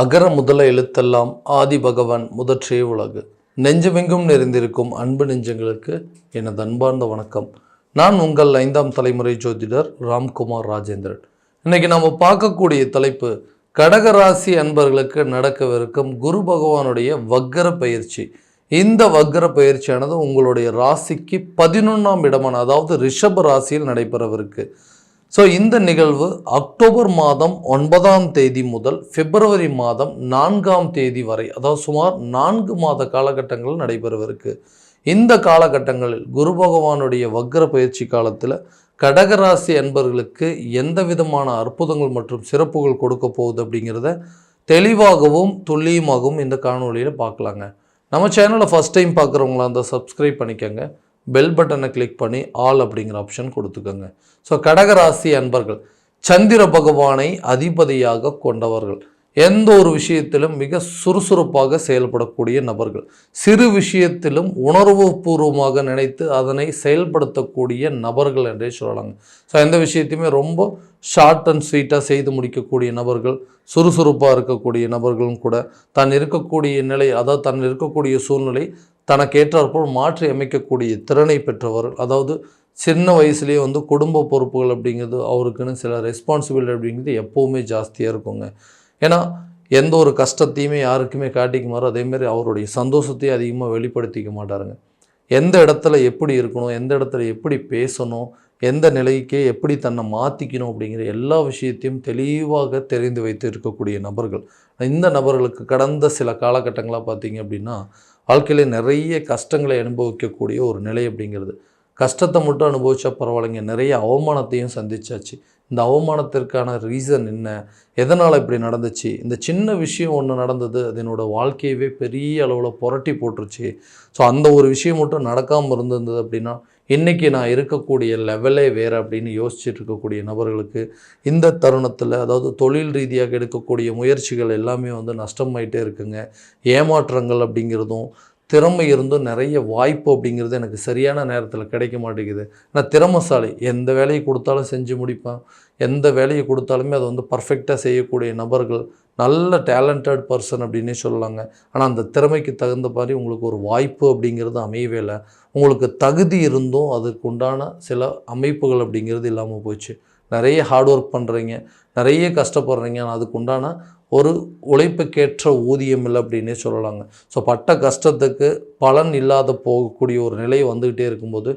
அகர முதல எழுத்தெல்லாம் ஆதி பகவான் முதற்றே உலகு. நெஞ்சமெங்கும் நிறைந்திருக்கும் அன்பு நெஞ்சங்களுக்கு எனது அன்பார்ந்த வணக்கம். நான் உங்கள் ஐந்தாம் தலைமுறை ஜோதிடர் ராம்குமார் ராஜேந்திரன். இன்னைக்கு நம்ம பார்க்கக்கூடிய தலைப்பு கடகராசி அன்பர்களுக்கு நடக்கவிருக்கும் குரு பகவானுடைய வக்கர பயிற்சி. இந்த வக்கர பயிற்சியானது உங்களுடைய ராசிக்கு பதினொன்றாம் இடமான அதாவது ரிஷப ராசியில் நடைபெறவிருக்கு. ஸோ இந்த நிகழ்வு அக்டோபர் மாதம் ஒன்பதாம் தேதி முதல் பிப்ரவரி மாதம் நான்காம் தேதி வரை அதாவது சுமார் நான்கு மாத காலகட்டங்கள் நடைபெறவிருக்கு. இந்த காலகட்டங்களில் குரு பகவானுடைய வக்ர பயிற்சி காலத்தில் கடகராசி அன்பர்களுக்கு எந்த விதமான அற்புதங்கள் மற்றும் சிறப்புகள் கொடுக்க போகுது அப்படிங்கிறத தெளிவாகவும் துல்லியமாகவும் இந்த காணொலியில் பார்க்கலாங்க. நம்ம சேனலை ஃபஸ்ட் டைம் பார்க்குறவங்களா இருந்தால் சப்ஸ்கிரைப் பண்ணிக்கோங்க. பெல் பட்டனை கிளிக் பண்ணி ஆல் அப்படிங்கிற ஆப்ஷன் கொடுத்துக்கோங்க. ஸோ கடகராசி அன்பர்கள் சந்திர பகவானை அதிபதியாக கொண்டவர்கள். எந்த ஒரு விஷயத்திலும் மிக சுறுசுறுப்பாக செயல்படக்கூடிய நபர்கள். சிறு விஷயத்திலும் உணர்வுபூர்வமாக நினைத்து அதனை செயல்படுத்தக்கூடிய நபர்கள் என்றே சொல்லலாங்க. ஸோ எந்த விஷயத்தையுமே ரொம்ப ஷார்ட் அண்ட் ஸ்வீட்டாக செய்து முடிக்கக்கூடிய நபர்கள் சுறுசுறுப்பாக இருக்கக்கூடிய நபர்களும் கூட தான் இருக்கக்கூடிய நிலை அதாவது தன் இருக்கக்கூடிய சூழ்நிலை தனக்கேற்றாற்போல் மாற்றி அமைக்கக்கூடிய திறனை பெற்றவர்கள். அதாவது சின்ன வயசுலேயே வந்து குடும்ப பொறுப்புகள் அப்படிங்கிறது அவருக்குன்னு சில ரெஸ்பான்சிபிலிட்டி அப்படிங்கிறது எப்போவுமே ஜாஸ்தியாக இருக்குங்க. ஏன்னா எந்த ஒரு கஷ்டத்தையுமே யாருக்குமே காட்டிக்க மாறோ அதேமாரி அவருடைய சந்தோஷத்தையும் அதிகமாக வெளிப்படுத்திக்க மாட்டாருங்க. எந்த இடத்துல எப்படி இருக்கணும் எந்த இடத்துல எப்படி பேசணும் எந்த நிலைக்கே எப்படி தன்னை மாற்றிக்கணும் அப்படிங்கிற எல்லா விஷயத்தையும் தெளிவாக தெரிந்து வைத்து இருக்கக்கூடிய நபர்கள். இந்த நபர்களுக்கு கடந்த சில காலகட்டங்களாக பார்த்தீங்க அப்படின்னா வாழ்க்கையில் நிறைய கஷ்டங்களை அனுபவிக்கக்கூடிய ஒரு நிலை அப்படிங்கிறது. கஷ்டத்தை மட்டும் அனுபவிச்சா பரவாயில்லைங்க. நிறைய அவமானத்தையும் சந்திச்சாச்சு. இந்த அவமானத்திற்கான ரீசன் என்ன? எதனால் இப்படி நடந்துச்சு? இந்த சின்ன விஷயம் ஒன்று நடந்தது. அது வாழ்க்கையவே பெரிய அளவில் புரட்டி போட்டுருச்சு. ஸோ அந்த ஒரு விஷயம் மட்டும் நடக்காமல் இருந்திருந்தது அப்படின்னா இன்றைக்கி நான் இருக்கக்கூடிய லெவலே வேறு அப்படின்னு யோசிச்சுட்டு இருக்கக்கூடிய நபர்களுக்கு இந்த தருணத்தில் அதாவது தொழில் ரீதியாக எடுக்கக்கூடிய முயற்சிகள் எல்லாமே வந்து நஷ்டமாயிட்டே இருக்குங்க. ஏமாற்றங்கள் அப்படிங்கிறதும் திறமை இருந்தும் நிறைய வாய்ப்பு அப்படிங்கிறது எனக்கு சரியான நேரத்தில் கிடைக்க மாட்டேங்குது. நான் திறமசாலி. எந்த வேலையை கொடுத்தாலும் செஞ்சு முடிப்பேன். எந்த வேலையை கொடுத்தாலுமே அதை வந்து பர்ஃபெக்டாக செய்யக்கூடிய நபர்கள் நல்ல டேலண்டட் பர்சன் அப்படின்னே சொல்லலாங்க. ஆனால் அந்த திறமைக்கு தகுந்த மாதிரி உங்களுக்கு ஒரு வாய்ப்பு அப்படிங்கிறது அமையவே இல்லை. உங்களுக்கு தகுதி இருந்தும் அதுக்குண்டான சில அமைப்புகள் அப்படிங்கிறது இல்லாமல் போச்சு. நிறைய ஹார்ட் ஒர்க் பண்ணுறீங்க நிறைய கஷ்டப்படுறீங்க ஆனால் அதுக்கு உண்டான ஒரு உழைப்புக்கேற்ற ஊதியம் இல்லை அப்படின்னே சொல்லலாங்க. ஸோ பட்ட கஷ்டத்துக்கு பலன் இல்லாத போகக்கூடிய ஒரு நிலை வந்துக்கிட்டே இருக்கும்போது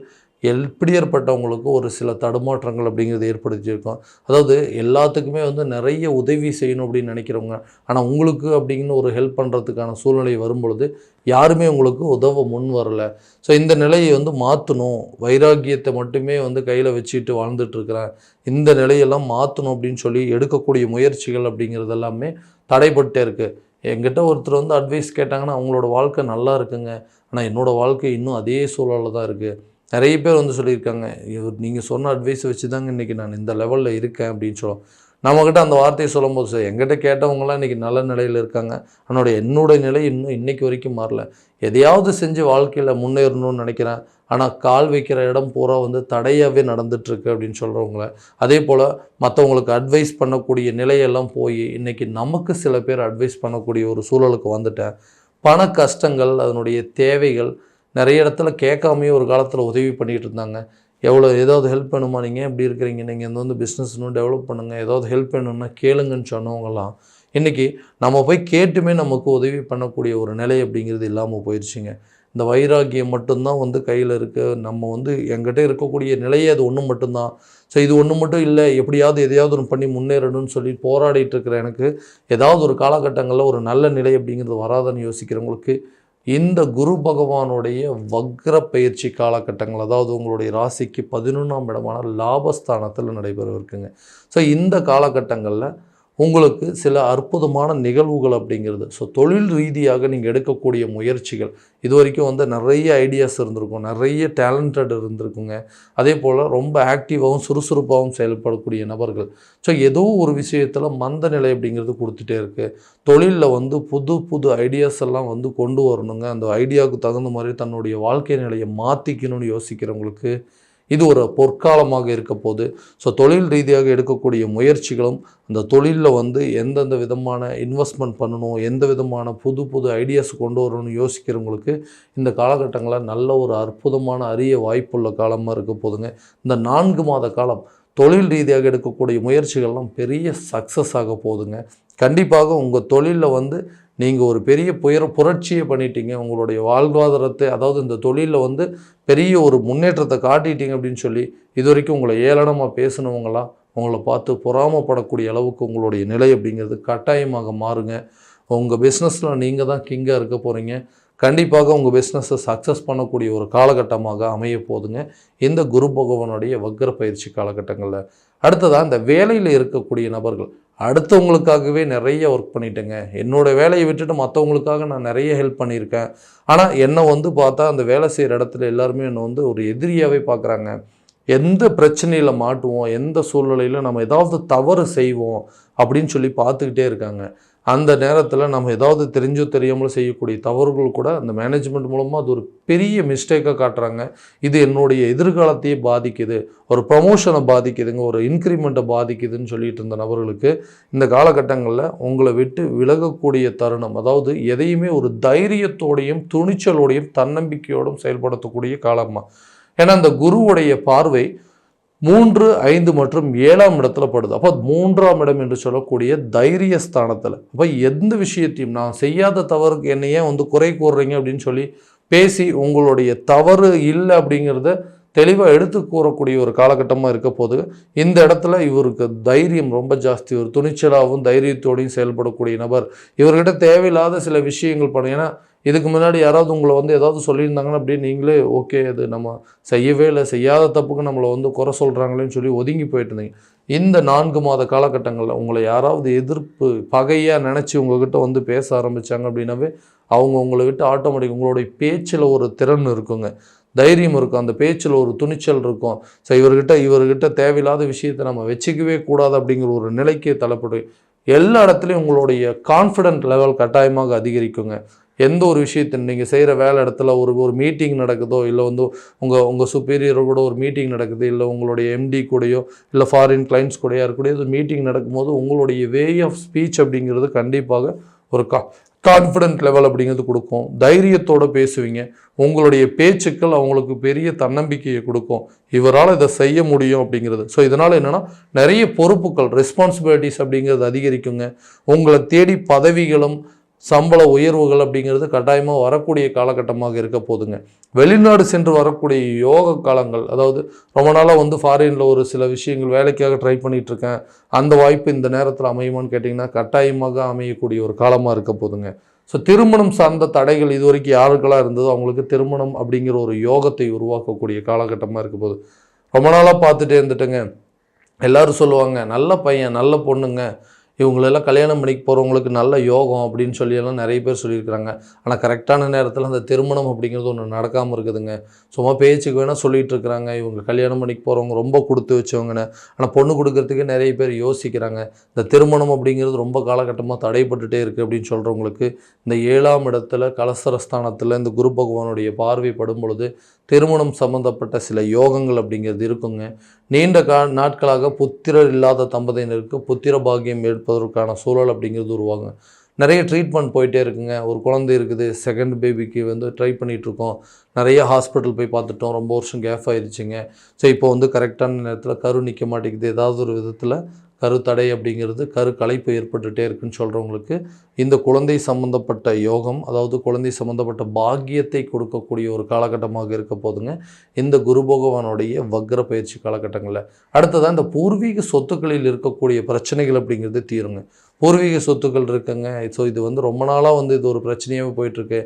எப்படி ஏற்பட்டவங்களுக்கு ஒரு சில தடுமாற்றங்கள் அப்படிங்கிறது ஏற்படுத்தியிருக்கும். அதாவது எல்லாத்துக்குமே வந்து நிறைய உதவி செய்யணும் அப்படின்னு நினைக்கிறவங்க. ஆனால் உங்களுக்கு அப்படின்னு ஒரு ஹெல்ப் பண்ணுறதுக்கான சூழ்நிலை வரும்பொழுது யாருமே உங்களுக்கு உதவ முன் வரலை. ஸோ இந்த நிலையை வந்து மாற்றணும் வைராக்கியத்தை மட்டுமே வந்து கையில் வச்சுட்டு வாழ்ந்துட்டுருக்கிறேன். இந்த நிலையெல்லாம் மாற்றணும் அப்படின்னு சொல்லி எடுக்கக்கூடிய முயற்சிகள் அப்படிங்கிறது எல்லாமே தடைப்பட்டே இருக்குது என்கிட்ட ஒருத்தர் வந்து அட்வைஸ் கேட்டாங்கன்னா அவங்களோட வாழ்க்கை நல்லா இருக்குங்க. ஆனால் என்னோடய வாழ்க்கை இன்னும் அதே சூழலில் தான் இருக்குது நிறைய பேர் வந்து சொல்லியிருக்காங்க இவர் நீங்கள் சொன்ன அட்வைஸை வச்சு தாங்க இன்றைக்கி நான் இந்த லெவலில் இருக்கேன் அப்படின்னு சொல்லுவோம். நம்மக்கிட்ட அந்த வார்த்தையை சொல்லும்போது சார் எங்கிட்ட கேட்டவங்களாம் இன்றைக்கி நல்ல நிலையில் இருக்காங்க. அதனுடைய என்னுடைய நிலை இன்னும் இன்றைக்கி வரைக்கும் மாறல. எதையாவது செஞ்சு வாழ்க்கையில் முன்னேறணும்னு நினைக்கிறேன். ஆனால் கால் வைக்கிற இடம் பூரா வந்து தடையாகவே நடந்துகிட்ருக்கு அப்படின்னு சொல்கிறவங்கள அதே போல் மற்றவங்களுக்கு அட்வைஸ் பண்ணக்கூடிய நிலையெல்லாம் போய் இன்றைக்கி நமக்கு சில பேர் அட்வைஸ் பண்ணக்கூடிய ஒரு சூழலுக்கு வந்துட்டேன். பண கஷ்டங்கள் அதனுடைய தேவைகள் நிறைய இடத்துல கேட்காமையே ஒரு காலத்தில் உதவி பண்ணிகிட்டு இருந்தாங்க. எவ்வளோ ஏதாவது ஹெல்ப் பண்ணுமா நீங்கள் எப்படி இருக்கிறீங்க? நீங்கள் இந்த வந்து பிஸ்னஸ் இன்னும் டெவலப் பண்ணுங்கள் ஏதாவது ஹெல்ப் பண்ணணும்னா கேளுங்கன்னு சொன்னவங்கலாம். இன்றைக்கி நம்ம போய் கேட்டுமே நமக்கு உதவி பண்ணக்கூடிய ஒரு நிலை அப்படிங்கிறது இல்லாமல் போயிடுச்சுங்க இந்த வைராக்கியம் மட்டும்தான் வந்து கையில் இருக்குது நம்ம வந்து எங்கிட்ட இருக்கக்கூடிய நிலையே அது ஒன்று மட்டும்தான். ஸோ இது ஒன்று மட்டும் இல்லை. எப்படியாவது எதையாவது ஒன்று பண்ணி முன்னேறணும்னு சொல்லி போராடிட்டு இருக்கிற எனக்கு ஏதாவது ஒரு காலகட்டங்களில் ஒரு நல்ல நிலை அப்படிங்கிறது வராதுன்னு யோசிக்கிறவங்களுக்கு இந்த குரு பகவானுடைய வக்ர பயிற்சி காலகட்டங்கள் அதாவது உங்களுடைய ராசிக்கு பதினொன்றாம் இடமான லாபஸ்தானத்தில் நடைபெற இருக்குங்க ஸோ இந்த காலகட்டங்களில் உங்களுக்கு சில அற்புதமான நிகழ்வுகள் அப்படிங்கிறது. ஸோ தொழில் ரீதியாக நீங்கள் எடுக்கக்கூடிய முயற்சிகள். இது வரைக்கும் வந்து நிறைய ஐடியாஸ் இருந்திருக்கும். நிறைய டேலண்டட் இருந்திருக்குங்க. அதே போல் ரொம்ப ஆக்டிவாகவும் சுறுசுறுப்பாகவும் செயல்படக்கூடிய நபர்கள். ஸோ ஏதோ ஒரு விஷயத்தில் மந்த நிலை அப்படிங்கிறது கொடுத்துட்டே இருக்குது தொழிலில் வந்து புது புது ஐடியாஸ் எல்லாம் வந்து கொண்டு வரணுங்க. அந்த ஐடியாவுக்கு தகுந்த மாதிரி தன்னுடைய வாழ்க்கை நிலையை மாற்றிக்கணும்னு யோசிக்கிறவங்களுக்கு இது ஒரு பொற்காலமாக இருக்க போது. ஸோ தொழில் ரீதியாக எடுக்கக்கூடிய முயற்சிகளும் அந்த தொழிலில் வந்து எந்தெந்த விதமான இன்வெஸ்ட்மெண்ட் பண்ணணும் எந்த விதமான புது புது ஐடியாஸ் கொண்டு வரணும்னு யோசிக்கிறவங்களுக்கு இந்த காலகட்டங்களில் நல்ல ஒரு அற்புதமான அரிய வாய்ப்புள்ள காலமாக இருக்க போதுங்க. இந்த நான்கு மாத காலம் தொழில் ரீதியாக எடுக்கக்கூடிய முயற்சிகள்லாம் பெரிய சக்ஸஸ் ஆக போகுதுங்க கண்டிப்பாக உங்கள் தொழிலில் வந்து நீங்கள் ஒரு பெரிய புயற புரட்சியை பண்ணிட்டீங்க. உங்களுடைய வாழ்வாதாரத்தை அதாவது இந்த தொழிலில் வந்து பெரிய ஒரு முன்னேற்றத்தை காட்டிட்டீங்க அப்படின்னு சொல்லி இது வரைக்கும் உங்களை ஏளனமாக பேசினவங்களாம் உங்களை பார்த்து பொறாமப்படக்கூடிய அளவுக்கு உங்களுடைய நிலை அப்படிங்கிறது கட்டாயமாக மாறுங்க. உங்கள் பிஸ்னஸில் நீங்கள் தான் கிங்காக இருக்க போகிறீங்க கண்டிப்பாக உங்கள் பிஸ்னஸை சக்ஸஸ் பண்ணக்கூடிய ஒரு காலகட்டமாக அமைய போதுங்க. இந்த குரு பகவானுடைய வக்ர பயிற்சி காலகட்டங்களில். அடுத்ததாக இந்த வேலையில் இருக்கக்கூடிய நபர்கள். அடுத்தவங்களுக்காகவே நிறைய ஒர்க் பண்ணிட்டேங்க. என்னோடய வேலையை விட்டுட்டு மற்றவங்களுக்காக நான் நிறைய ஹெல்ப் பண்ணியிருக்கேன். ஆனால் என்னை வந்து பார்த்தா அந்த வேலை செய்கிற இடத்துல எல்லாருமே என்னை வந்து ஒரு எதிரியாகவே பார்க்குறாங்க. எந்த பிரச்சனையில் மாட்டுவோம் எந்த சூழ்நிலையில் நம்ம ஏதாவது தவறு செய்வோம் அப்படின்னு சொல்லி பார்த்துக்கிட்டே இருக்காங்க. அந்த நேரத்தில் நம்ம ஏதாவது தெரிஞ்சோ தெரியாமலோ செய்யக்கூடிய தவறுகள் கூட அந்த மேனேஜ்மெண்ட் மூலமாக அது ஒரு பெரிய மிஸ்டேக்காக காட்டுறாங்க. இது என்னுடைய எதிர்காலத்தையே பாதிக்குது. ஒரு ப்ரமோஷனை பாதிக்குதுங்க. ஒரு இன்க்ரிமெண்ட்டை பாதிக்குதுன்னு சொல்லிட்டு இருந்த நபர்களுக்கு இந்த காலகட்டங்களில் உங்களை விட்டு விலகக்கூடிய தருணம் அதாவது எதையுமே ஒரு தைரியத்தோடையும் துணிச்சலோடையும் தன்னம்பிக்கையோடும் செயல்படுத்தக்கூடிய காலமாக ஏன்னா அந்த குருவுடைய பார்வை மூன்று ஐந்து மற்றும் ஏழாம் இடத்துல படுது. அப்போ மூன்றாம் இடம் என்று சொல்லக்கூடிய தைரிய ஸ்தானத்தில். அப்போ எந்த விஷயத்தையும் நான் செய்யாத தவறுக்கு என்னை ஏன் வந்து குறை கூறுறீங்க அப்படின்னு சொல்லி பேசி உங்களுடைய தவறு இல்லை அப்படிங்கிறத தெளிவாக எடுத்து கூறக்கூடிய ஒரு காலகட்டமாக இருக்க போது இந்த இடத்துல இவருக்கு தைரியம் ரொம்ப ஜாஸ்தி. ஒரு துணிச்சலாகவும் தைரியத்தோடையும் செயல்படக்கூடிய நபர். இவர்கிட்ட தேவையில்லாத சில விஷயங்கள் பண்ண. ஏன்னா இதுக்கு முன்னாடி யாராவது உங்களை வந்து ஏதாவது சொல்லியிருந்தாங்கன்னா அப்படியே நீங்களே ஓகே அது நம்ம செய்யவே இல்லை. செய்யாத தப்புக்கு நம்மளை வந்து குறை சொல்கிறாங்களேன்னு சொல்லி ஒதுங்கி போயிட்டு இருந்தீங்க. இந்த நான்கு மாத காலகட்டங்களில் உங்களை யாராவது எதிர்ப்பு பகையாக நினச்சி உங்ககிட்ட வந்து பேச ஆரம்பித்தாங்க அப்படின்னாவே அவங்க உங்களை விட்டு ஆட்டோமேட்டிக் உங்களுடைய பேச்சில் ஒரு திறன் இருக்குங்க. தைரியம் இருக்கும். அந்த பேச்சில் ஒரு துணிச்சல் இருக்கும். ஸோ இவர்கிட்ட இவர்கிட்ட தேவையில்லாத விஷயத்தை நம்ம வச்சுக்கவே கூடாது அப்படிங்கிற ஒரு நிலைக்கு தள்ளப்படும் எல்லா இடத்துலையும் உங்களுடைய கான்ஃபிடென்ட் லெவல் கட்டாயமாக அதிகரிக்குங்க. எந்த ஒரு விஷயத்தை நீங்கள் செய்கிற வேலை இடத்துல ஒரு ஒரு மீட்டிங் நடக்குதோ இல்லை வந்து உங்கள் உங்கள் சுப்பீரியர் கூட ஒரு மீட்டிங் நடக்குது இல்லை உங்களுடைய எம்டி கூடயோ இல்லை ஃபாரின் கிளைண்ட்ஸ் கூடயோ இருக்கக்கூடிய ஒரு மீட்டிங் நடக்கும்போது உங்களுடைய வே ஆஃப் ஸ்பீச் அப்படிங்கிறது கண்டிப்பாக ஒரு கா கான்ஃபிடென்ட் லெவல் அப்படிங்கிறது கொடுக்கும். தைரியத்தோடு பேசுவீங்க. உங்களுடைய பேச்சுக்கள் அவங்களுக்கு பெரிய தன்னம்பிக்கையை கொடுக்கும். இவரால் இதை செய்ய முடியும் அப்படிங்கிறது. ஸோ இதனால் என்னென்னா நிறைய பொறுப்புகள் ரெஸ்பான்சிபிலிட்டிஸ் அப்படிங்கிறது அதிகரிக்குங்க. உங்களை தேடி பதவிகளும் சம்பள உயர்வுகள் அப்படிங்கிறது கட்டாயமாக வரக்கூடிய காலகட்டமாக இருக்க போதுங்க. வெளிநாடு சென்று வரக்கூடிய யோக காலங்கள் அதாவது ரொம்ப நாளாக வந்து ஃபாரினில் ஒரு சில விஷயங்கள் வேலைக்காக ட்ரை பண்ணிகிட்டு இருக்கேன் அந்த வாய்ப்பு இந்த நேரத்தில் அமையுமான்னு கேட்டிங்கன்னா கட்டாயமாக அமையக்கூடிய ஒரு காலமாக இருக்க போதுங்க. ஸோ திருமணம் சார்ந்த தடைகள் இது வரைக்கும் யாருக்கெல்லாம் இருந்ததோ அவங்களுக்கு திருமணம் அப்படிங்கிற ஒரு யோகத்தை உருவாக்கக்கூடிய காலகட்டமாக இருக்க போகுது. ரொம்ப நாளாக பார்த்துட்டே இருந்துட்டுங்க. எல்லாரும் சொல்லுவாங்க நல்ல பையன் நல்ல பொண்ணுங்க. இவங்களெல்லாம் கல்யாணம் பண்ணிக்க போகிறவங்களுக்கு நல்ல யோகம் அப்படின்னு சொல்லியெல்லாம் நிறைய பேர் சொல்லியிருக்கிறாங்க. ஆனால் கரெக்டான நேரத்தில் அந்த திருமணம் அப்படிங்கிறது ஒன்று நடக்காமல் இருக்குதுங்க. சும்மா பேச்சுக்கு வேணால் சொல்லிகிட்டு இருக்கிறாங்க இவங்க கல்யாணம் பண்ணிக்க போகிறவங்க ரொம்ப கொடுத்து வச்சவங்கன்னு. ஆனால் பொண்ணு கொடுக்கறதுக்கே நிறைய பேர் யோசிக்கிறாங்க. இந்த திருமணம் அப்படிங்கிறது ரொம்ப காலகட்டமாக தடைப்பட்டுட்டே இருக்குது அப்படின்னு சொல்கிறவங்களுக்கு இந்த ஏழாம் இடத்துல கலசரஸ்தானத்தில் இந்த குரு பகவானுடைய பார்வை படும் பொழுது திருமணம் சம்பந்தப்பட்ட சில யோகங்கள் அப்படிங்கிறது இருக்குங்க. நீண்ட கா நாட்களாக புத்திரர் இல்லாத தம்பதியினருக்கு புத்திர பாக்கியம் எடுப்பதற்கான சூழல் அப்படிங்கிறது உருவாங்க நிறைய ட்ரீட்மெண்ட் போயிட்டே இருக்குங்க. ஒரு குழந்தை இருக்குது செகண்ட் பேபிக்கு வந்து ட்ரை பண்ணிகிட்ருக்கோம் நிறைய ஹாஸ்பிட்டல் போய் பார்த்துட்டோம். ரொம்ப வருஷம் கேஃப் ஆயிடுச்சுங்க ஸோ இப்போ வந்து கரெக்டான நேரத்தில் கரு நிற்க மாட்டேங்குது. ஏதாவது ஒரு விதத்தில் கருத்தடை அப்படிங்கிறது கரு கலைப்பு ஏற்பட்டுகிட்டே இருக்குன்னு சொல்கிறவங்களுக்கு இந்த குழந்தை சம்மந்தப்பட்ட யோகம் அதாவது குழந்தை சம்மந்தப்பட்ட பாக்கியத்தை கொடுக்கக்கூடிய ஒரு காலகட்டமாக இருக்க போதுங்க. இந்த குரு பகவானுடைய வக்ர பயிற்சி காலகட்டங்களில். அடுத்ததான் இந்த பூர்வீக சொத்துக்களில் இருக்கக்கூடிய பிரச்சனைகள் அப்படிங்கிறது தீருங்க. பூர்வீக சொத்துக்கள் இருக்குங்க. ஸோ இது வந்து ரொம்ப நாளாக வந்து இது ஒரு பிரச்சனையாகவே போயிட்டுருக்கு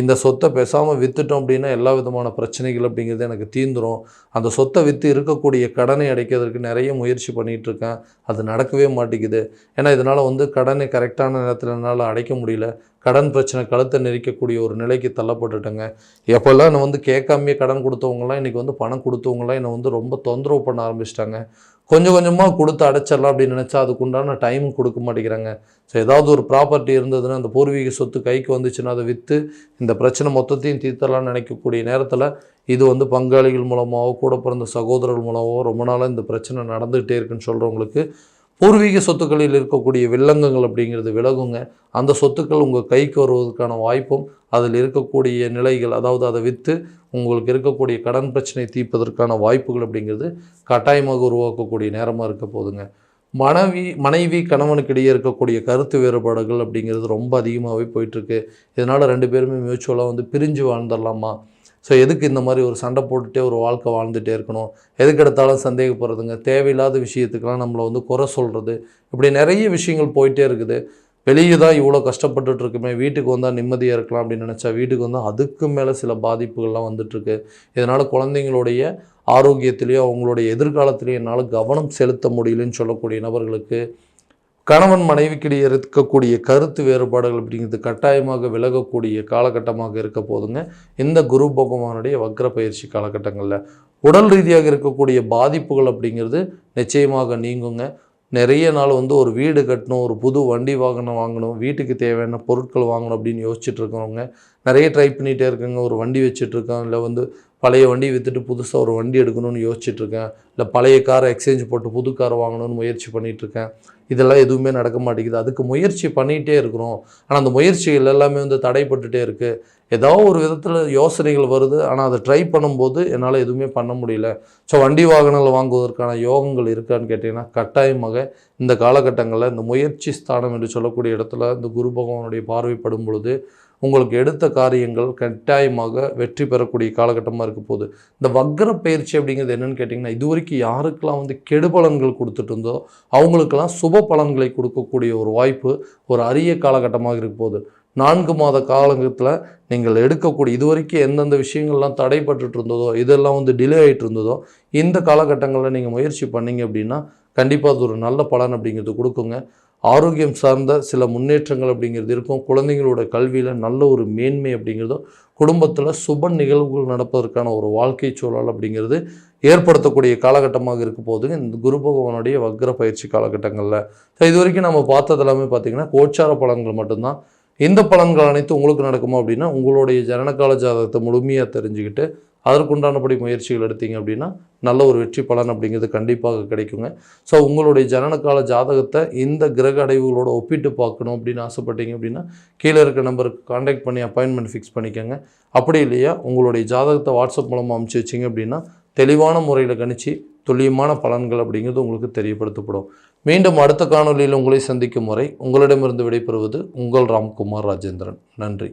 இந்த சொத்தை பேசாமல் விற்றுட்டோம் அப்படின்னா எல்லா விதமான பிரச்சனைகள் அப்படிங்கிறது எனக்கு தீந்துரும். அந்த சொத்தை விற்று இருக்கக்கூடிய கடனை அடைக்கிறதுக்கு நிறைய முயற்சி பண்ணிகிட்டு இருக்கேன் அது நடக்கவே மாட்டேங்குது. ஏன்னா இதனால் வந்து கடனை கரெக்டான நேரத்தில் என்னால் அடைக்க முடியல. கடன் பிரச்சனை கழுத்தை நெரிக்கக்கூடிய ஒரு நிலைக்கு தள்ளப்பட்டுட்டேங்க. எப்போல்லாம் என்னை வந்து கேட்காமையே கடன் கொடுத்தவங்கலாம் இன்றைக்கி வந்து பணம் கொடுத்தவங்களாம் என்னை வந்து ரொம்ப தொந்தரவு பண்ண ஆரம்பிச்சிட்டாங்க. கொஞ்சம் கொஞ்சமாக கொடுத்து அடைச்சிடலாம் அப்படின்னு நினச்சா அதுக்குண்டான டைம் கொடுக்க மாட்டேங்கிறாங்க. ஸோ ஏதாவது ஒரு ப்ராப்பர்ட்டி இருந்ததுன்னா அந்த பூர்வீக சொத்து கைக்கு வந்துச்சுன்னா அதை விற்று இந்த பிரச்சனை மொத்தத்தையும் தீர்த்தலாம்னு நினைக்கக்கூடிய நேரத்தில் இது வந்து பங்காளிகள் மூலமாகவோ கூட பிறந்த சகோதரர்கள் மூலமாகவோ ரொம்ப நாளாக இந்த பிரச்சனை நடந்துகிட்டே இருக்குன்னு சொல்கிறவங்களுக்கு பூர்வீக சொத்துக்களில் இருக்கக்கூடிய வில்லங்கங்கள் அப்படிங்கிறது விலகுங்க. அந்த சொத்துக்கள் உங்கள் கைக்கு வருவதற்கான வாய்ப்பும் அதில் இருக்கக்கூடிய நிலைகள் அதாவது அதை விற்று உங்களுக்கு இருக்கக்கூடிய கடன் பிரச்சனை தீர்ப்பதற்கான வாய்ப்புகள் அப்படிங்கிறது கட்டாயமாக உருவாக்கக்கூடிய நேரமாக இருக்க போதுங்க மனைவி மனைவி கணவனுக்கு இடையே இருக்கக்கூடிய கருத்து வேறுபாடுகள் அப்படிங்கிறது ரொம்ப அதிகமாகவே போயிட்டுருக்கு இதனால் ரெண்டு பேருமே மியூச்சுவலாக வந்து பிரிஞ்சு வாழ்ந்துடலாமா? ஸோ எதுக்கு இந்த மாதிரி ஒரு சண்டை போட்டுகிட்டே ஒரு வாழ்க்கை வாழ்ந்துகிட்டே இருக்கணும்? எதுக்கு எடுத்தாலும் சந்தேகப்படுறதுங்க? தேவையில்லாத விஷயத்துக்கெல்லாம் நம்மளை வந்து குறை சொல்கிறது இப்படி நிறைய விஷயங்கள் போயிட்டே இருக்குது. வெளியே தான் இவ்வளோ கஷ்டப்பட்டுட்டு இருக்குமே. வீட்டுக்கு வந்தால் நிம்மதியாக இருக்கலாம் அப்படின்னு நினச்சா வீட்டுக்கு வந்தால் அதுக்கு மேலே சில பாதிப்புகள்லாம் வந்துட்டுருக்கு. இதனால் குழந்தைங்களுடைய ஆரோக்கியத்திலேயோ அவங்களுடைய எதிர்காலத்திலேயோ என்னால் கவனம் செலுத்த முடியலன்னு சொல்லக்கூடிய நபர்களுக்கு கணவன் மனைவிக்கிடையே இருக்கக்கூடிய கருத்து வேறுபாடுகள் அப்படிங்கிறது கட்டாயமாக விலகக்கூடிய காலகட்டமாக இருக்க போதுங்க. இந்த குரு பகவானுடைய வக்ர பயிற்சி காலகட்டங்களில் உடல் ரீதியாக இருக்கக்கூடிய பாதிப்புகள் அப்படிங்கிறது நிச்சயமாக நீங்குங்க. நிறைய நாள் வந்து ஒரு வீடு கட்டணும் ஒரு புது வண்டி வாகனம் வாங்கணும் வீட்டுக்கு தேவையான பொருட்கள் வாங்கணும் அப்படின்னு யோசிச்சுட்டு இருக்கிறவங்க நிறைய ட்ரை பண்ணிகிட்டே இருக்காங்க. ஒரு வண்டி வச்சுட்ருக்கோம் இல்லை வந்து பழைய வண்டி விற்றுட்டு புதுசாக ஒரு வண்டி எடுக்கணும்னு யோசிச்சுட்ருக்கேன். இல்லை பழைய காரை எக்ஸ்சேஞ்ச் போட்டு புது கார் வாங்கணும்னு முயற்சி பண்ணிகிட்ருக்கேன் இதெல்லாம் எதுவுமே நடக்க மாட்டேங்குது. அதுக்கு முயற்சி பண்ணிகிட்டே இருக்கிறோம். ஆனால் அந்த முயற்சிகள் எல்லாமே வந்து தடைப்பட்டுகிட்டே இருக்குது ஏதோ ஒரு விதத்தில் யோசனைகள் வருது. ஆனால் அதை ட்ரை பண்ணும்போது என்னால் எதுவுமே பண்ண முடியல. ஸோ வண்டி வாகனங்கள் வாங்குவதற்கான யோகங்கள் இருக்கான்னு கேட்டிங்கன்னா கட்டாயமாக இந்த காலகட்டங்களில் இந்த முயற்சி ஸ்தானம் என்று சொல்லக்கூடிய இடத்துல இந்த குரு பகவானுடைய பார்வைப்படும் பொழுது உங்களுக்கு எடுத்த காரியங்கள் கட்டாயமாக வெற்றி பெறக்கூடிய காலகட்டமாக இருக்க போகுது. இந்த வக்ர பயிற்சி அப்படிங்கிறது என்னென்னு கேட்டிங்கன்னா இது வரைக்கும் யாருக்கெல்லாம் வந்து கெடுபலன்கள் கொடுத்துட்டு இருந்தோ அவங்களுக்கெல்லாம் சுப பலன்களை கொடுக்கக்கூடிய ஒரு வாய்ப்பு ஒரு அரிய காலகட்டமாக இருக்க போகுது. நான்கு மாத காலகட்டத்தில் நீங்கள் எடுக்கக்கூடிய இது வரைக்கும் எந்தெந்த விஷயங்கள்லாம் தடைப்பட்டு இருந்ததோ இதெல்லாம் வந்து டிலே ஆகிட்டு இருந்ததோ இந்த காலகட்டங்களில் நீங்கள் முயற்சி பண்ணீங்க அப்படின்னா கண்டிப்பாக அது ஒரு நல்ல பலன் அப்படிங்கிறது கொடுக்குங்க. ஆரோக்கியம் சார்ந்த சில முன்னேற்றங்கள் அப்படிங்கிறது இருக்கும். குழந்தைங்களோட கல்வியில் நல்ல ஒரு மேன்மை அப்படிங்கிறதும் குடும்பத்தில் சுப நிகழ்வுகள் நடப்பதற்கான ஒரு வாழ்க்கை சூழல் அப்படிங்கிறது ஏற்படுத்தக்கூடிய காலகட்டமாக இருக்க போதுங்க இந்த குரு பகவானுடைய வக்ர பயிற்சி காலகட்டங்களில். இது வரைக்கும் நம்ம பார்த்தது எல்லாமே பார்த்திங்கன்னா கோச்சார பலன்கள் மட்டும்தான். இந்த பலன்கள் அனைத்து உங்களுக்கு நடக்குமா அப்படின்னா உங்களுடைய ஜனனகால ஜாதகத்தை முழுமையாக தெரிஞ்சுக்கிட்டு அதற்குண்டானபடி முயற்சிகள் எடுத்தீங்க அப்படின்னா நல்ல ஒரு வெற்றி பலன் அப்படிங்கிறது கண்டிப்பாக கிடைக்குங்க. ஸோ உங்களுடைய ஜனனக்கால ஜாதகத்தை இந்த கிரக அடைவுகளோட ஒப்பிட்டு பார்க்கணும் அப்படின்னு ஆசைப்பட்டீங்க அப்படின்னா கீழே இருக்க நம்பருக்கு காண்டாக்ட் பண்ணி அப்பாயின்மெண்ட் ஃபிக்ஸ் பண்ணிக்கோங்க. அப்படி இல்லையா உங்களுடைய ஜாதகத்தை வாட்ஸ்அப் மூலமாக அமுச்சு வச்சிங்க அப்படின்னா தெளிவான முறையில் கணிச்சு துல்லியமான பலன்கள் அப்படிங்கிறது உங்களுக்கு தெரியப்படுத்தப்படும். மீண்டும் அடுத்த காணொலியில் உங்களை சந்திக்கும் முறை உங்களிடமிருந்து விடைபெறுவது உங்கள் ராம்குமார் ராஜேந்திரன். நன்றி.